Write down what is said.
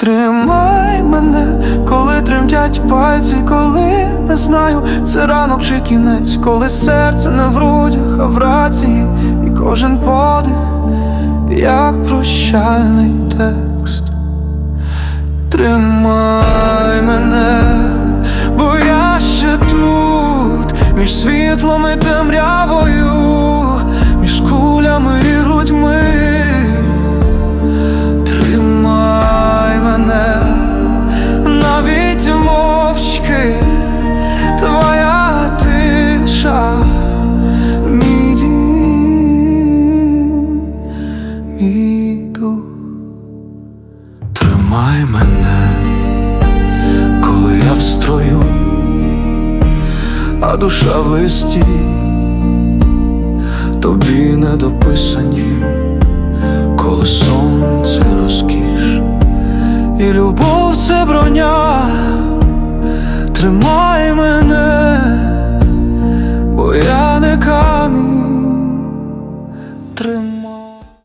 Тримай мене, коли тремтять пальці, коли не знаю, це ранок чи кінець, коли серце не в грудях, а в рації, і кожен подих, як прощальний текст. Тримай мене, бо я ще тут, між світлом і темрявою, піду, тримай мене, коли я в строю, а душа в листі, тобі не дописані, коли сонце розкіш, і любов це броня, тримай мене, бо я не камінь.